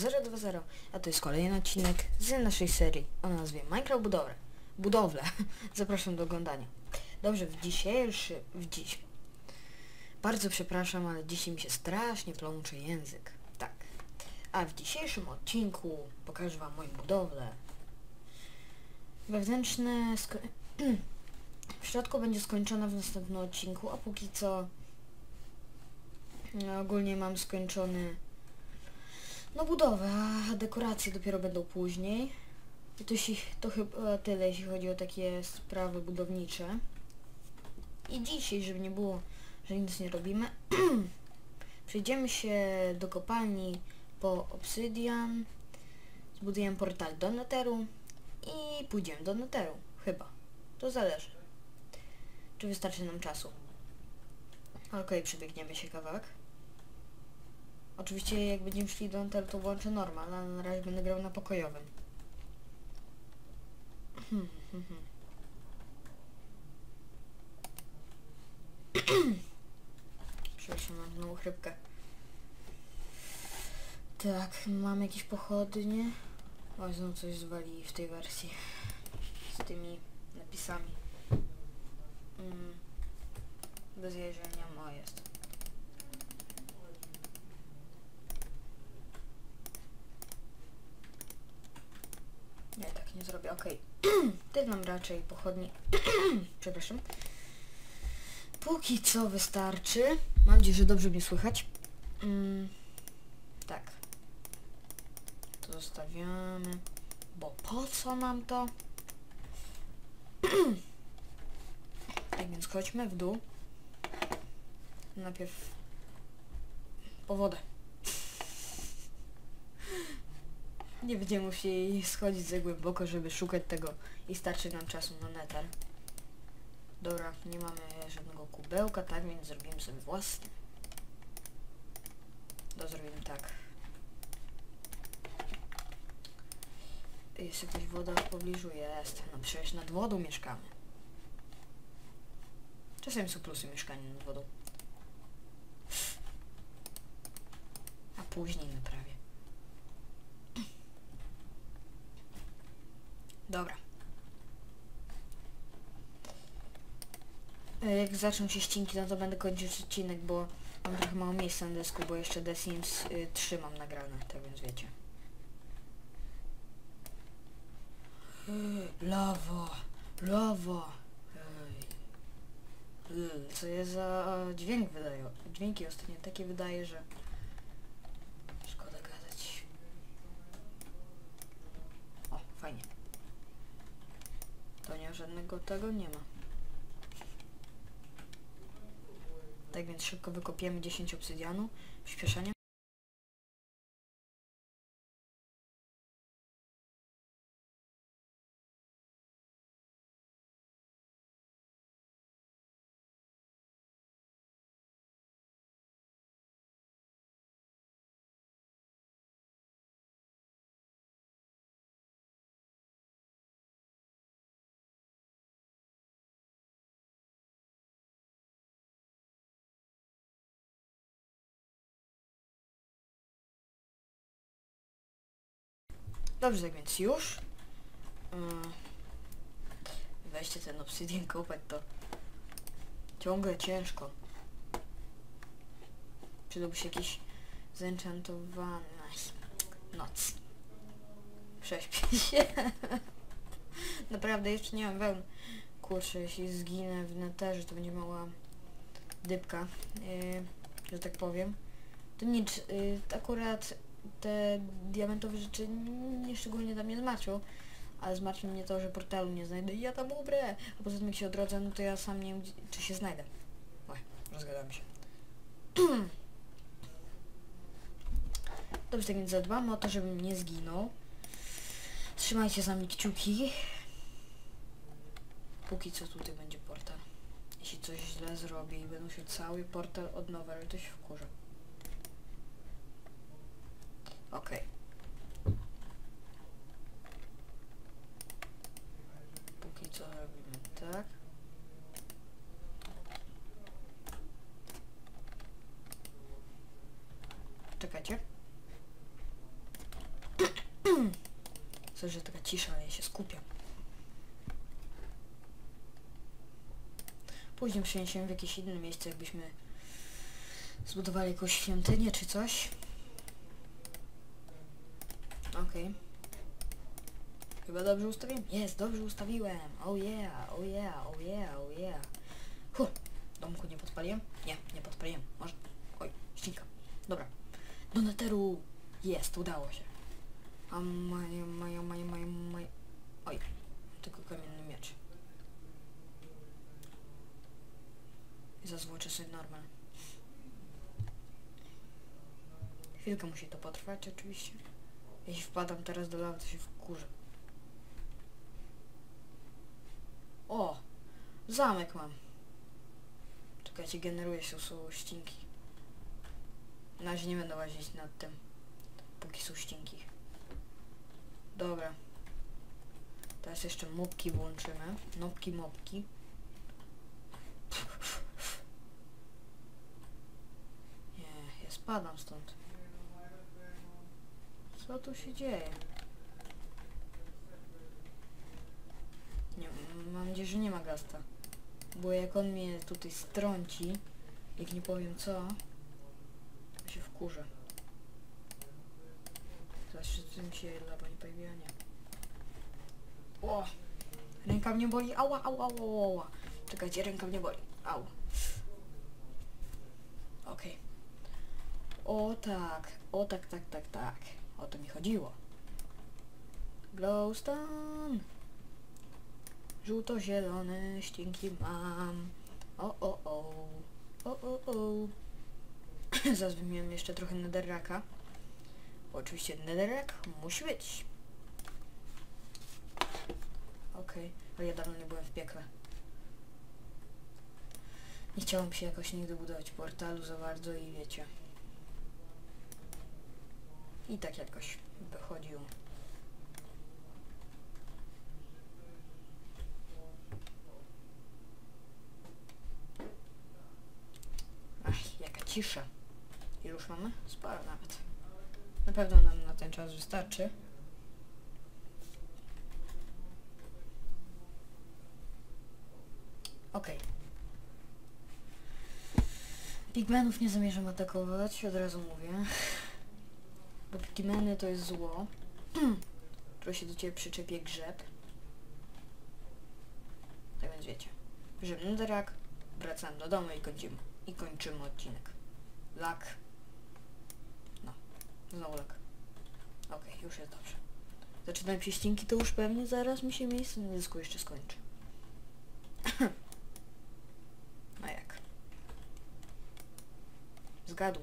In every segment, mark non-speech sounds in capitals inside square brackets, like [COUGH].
020, a to jest kolejny odcinek z naszej serii o nazwie Minecraft Budowle. Budowle. [LAUGHS] Zapraszam do oglądania. Dobrze, w dzisiejszy... w dziś... Bardzo przepraszam, ale dzisiaj mi się strasznie plącze język. Tak. A w dzisiejszym odcinku pokażę wam moją budowlę. Wewnętrzne... [CLEARS THROAT] W środku będzie skończona w następnym odcinku, a póki co... No, ogólnie mam skończony no budowę, a dekoracje dopiero będą później. To, się, to chyba tyle, jeśli chodzi o takie sprawy budownicze. I dzisiaj, żeby nie było, że nic nie robimy, [CLEARS THROAT] przejdziemy się do kopalni po obsydian, zbudujemy portal do neteru i pójdziemy do neteru, chyba. To zależy. Czy wystarczy nam czasu. Okej, okay, przebiegniemy się kawałek. Oczywiście jak będziemy szli do Intel to włączę normal, ale na razie będę grał na pokojowym. [CLEARS THROAT] Przepraszam, mam znowu chrypkę. Tak, mam jakieś pochodnie. O, znowu coś zwali w tej wersji. Z tymi napisami. Mm. Bez jeżdżenia, o jest. Nie, zrobię, okej. Okay. [CLEARS THROAT] Ty nam raczej pochodni... [CLEARS THROAT] Przepraszam. Póki co wystarczy. Mam nadzieję, że dobrze mnie słychać. Mm, tak. To zostawiamy. Bo po co nam to? [CLEARS THROAT] tak więc chodźmy w dół. Najpierw po wodę. Nie będziemy musieli schodzić za głęboko, żeby szukać tego i starczy nam czasu na netar. Dobra, nie mamy żadnego kubełka, tak więc zrobimy sobie własny. To zrobimy tak. Jest jakaś woda w pobliżu? Jest. No przecież nad wodą mieszkamy. Czasem są plusy mieszkania nad wodą. A później naprawię. Dobra. E, jak zaczną się ścinki, no to będę kończyć odcinek, bo mam trochę mało miejsca na desku, bo jeszcze The Sims y, 3 mam nagrane, tak więc wiecie. Lawa, lawa. Co jest za dźwięk wydaje? Dźwięki ostatnio takie wydaje, że szkoda gadać. O, fajnie. To nie żadnego tego nie ma. Tak więc szybko wykopiemy 10 obsydianu. Przyspieszenie. Dobrze, tak więc już. Yy, weźcie ten obsydian kopać, to ciągle ciężko. Przydałby się jakiś zenchantowany noc. Prześpię się. [LAUGHS] Naprawdę jeszcze nie mam wełn. Kurczę, jeśli zginę w neterze, to będzie mała dybka, yy, że tak powiem. To nic, yy, akurat te diamentowe rzeczy nie szczególnie tam nie zmartwią, ale zmartwi mnie to, że portalu nie znajdę i ja tam umrę, a poza tym jak się odrodzę, no to ja sam nie wiem, czy się znajdę. Oj, rozgadamy się. [CLEARS THROAT] Dobrze, tak więc zadbamy o to, żebym nie zginął. Trzymajcie za mnie kciuki. Póki co tutaj będzie portal. Jeśli coś źle zrobię i będę się cały portal od nowa, to się wkurzę. Okay. Póki co robimy tak. Czekajcie. [CLEARS THROAT] Że taka cisza, ale ja się skupiam. Później przeniesiemy w jakieś inne miejsce, jakbyśmy zbudowali jakąś świątynię czy coś. Okej. Chyba dobrze ustawiłem? Jest, dobrze ustawiłem. Oh yeah, oh yeah, oh yeah, oh yeah. Huh. Domku nie podpaliłem? Nie, nie podpaliłem. Może... Oj, ścinka. Dobra. Do neteru jest, udało się. A mają, mają, mają, mają, mają... Oj, tylko kamienny miecz. I zazwoczę sobie normal. Chwilkę musi to potrwać oczywiście. Jeśli wpadam teraz do lawy, to się wkurzę. O! Zamek mam. Czekajcie, generuje się są ścinki. Na razie nie będę łazić nad tym, póki są ścinki. Dobra. Teraz jeszcze mopki włączymy. Nopki, mopki. Nie, ja spadam stąd. Co tu się dzieje? Nie, mam nadzieję, że nie ma gasta. Bo jak on mnie tutaj strąci, jak nie powiem co, to się wkurzę. Zawsze tym się laba nie pojawiła, nie. O! Ręka mnie boli, ała, ała, ała, ała. Czekajcie, ręka mnie boli, ała. Okej. O tak, o tak, tak, tak, tak. O to mi chodziło. Glowstone. Żółto-zielone ścięki mam. O, o, o. O, o, o. [CLEARS THROAT] Wymieniłem jeszcze trochę netherraka. Bo oczywiście netherrack musi być. Okej, ale ja dawno nie byłem w piekle. Nie chciałem się jakoś nigdy budować portalu za bardzo i wiecie. I tak jakoś wychodziło. Ach, jaka cisza. Ile już mamy? Sporo nawet. Na pewno nam na ten czas wystarczy. Okej. Pigmenów nie zamierzam atakować, od razu mówię. Bo pigmeny to jest zło. [CLEARS THROAT] które się do ciebie przyczepie grzeb. Tak więc wiecie. Grzebny drak, wracam do domu i kończymy. I kończymy odcinek. Lak. No. Znowu lak. Okej, już jest dobrze. Zaczynam prześcinki, to już pewnie zaraz mi się miejsce na dysku jeszcze skończy. A [CLEARS THROAT] jak? Zgadł.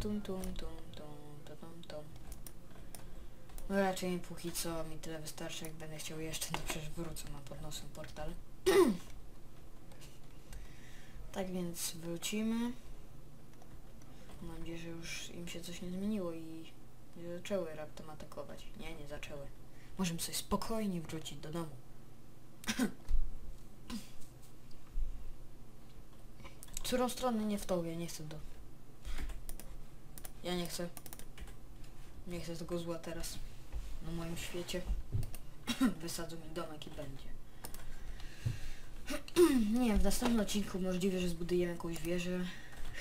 Tum tum tum tum tum tum tum. No raczej póki co mi tyle wystarczy, jak będę chciał jeszcze, to przecież wrócę, mam pod nosem portal. [CLEARS THROAT] tak więc wrócimy. Mam nadzieję, że już im się coś nie zmieniło i nie zaczęły raptem atakować. Nie, nie zaczęły. Możemy sobie spokojnie wrócić do domu. W [CLEARS THROAT] którą stronę nie w ja nie chcę do... Ja nie chcę. Nie chcę tego zła teraz. Na moim świecie. [CLEARS THROAT] Wysadzą mi domek i będzie. [CLEARS THROAT] nie wiem, w następnym odcinku możliwe, że zbudujemy jakąś wieżę.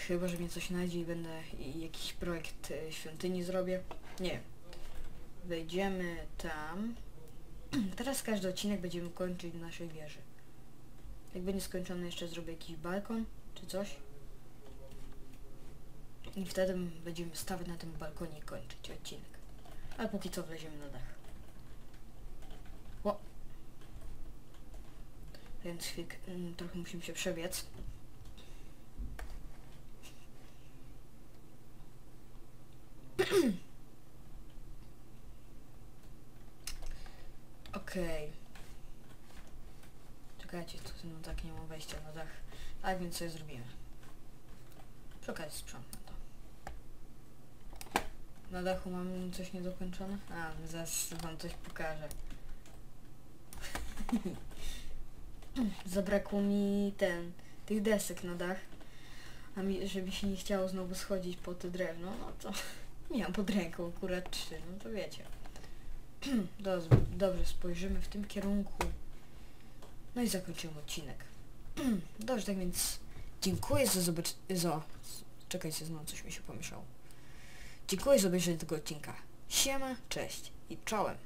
Chyba, że mnie coś znajdzie i będę i jakiś projekt e, świątyni zrobię. Nie. Wejdziemy tam. [CLEARS THROAT] Teraz każdy odcinek będziemy kończyć w naszej wieży. Jak będzie skończony jeszcze zrobię jakiś balkon czy coś. I wtedy będziemy stawać na tym balkonie kończyć odcinek. A póki co wleziemy na dach. O! Więc chwilkę, mm, trochę musimy się przebiec. [CLEARS THROAT] Okej. Czekajcie, tu no tak nie mam wejścia na dach. Tak więc coś zrobimy. Przy okazji sprzątnę. Na dachu mam coś niedokończone? A, zaraz wam coś pokażę. [LAUGHS] Zabrakło mi ten, tych desek na dach. a mi, żeby się nie chciało znowu schodzić po te drewno, no to [LAUGHS] miałam pod ręką akurat trzy, no to wiecie. [CLEARS THROAT] Dobrze, dobrze, spojrzymy w tym kierunku. No i zakończymy odcinek. [CLEARS THROAT] Dobrze, tak więc dziękuję za zobacz... za... Czekajcie, znowu coś mi się pomieszało. Dziękuję za obejrzenie tego odcinka. Siema, cześć i czołem.